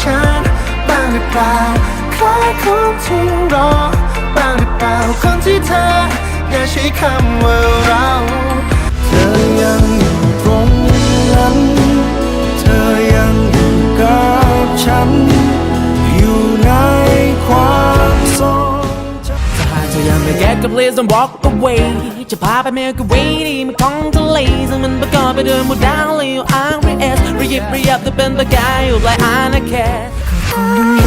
ฉันบ้างหรือเปล่าคล้ายคนที่รอบ้างหรือเปล่าคนที่เธออย่าใช้คำว่าเราเธอยังอยู่ตรงนั้นเธอยังอยู่กับฉัน อยู่ในความทรงจำถ้าเธอยังไม่แก้ก็ please don't walk away จะพาไปเมื่อกี้วีนี่มันของทะเลซึ่งมันประกอบไปด้วยหมดดาวเลยออ้าง อาณาเขตยอมจ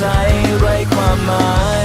ใสไร้ความหมาย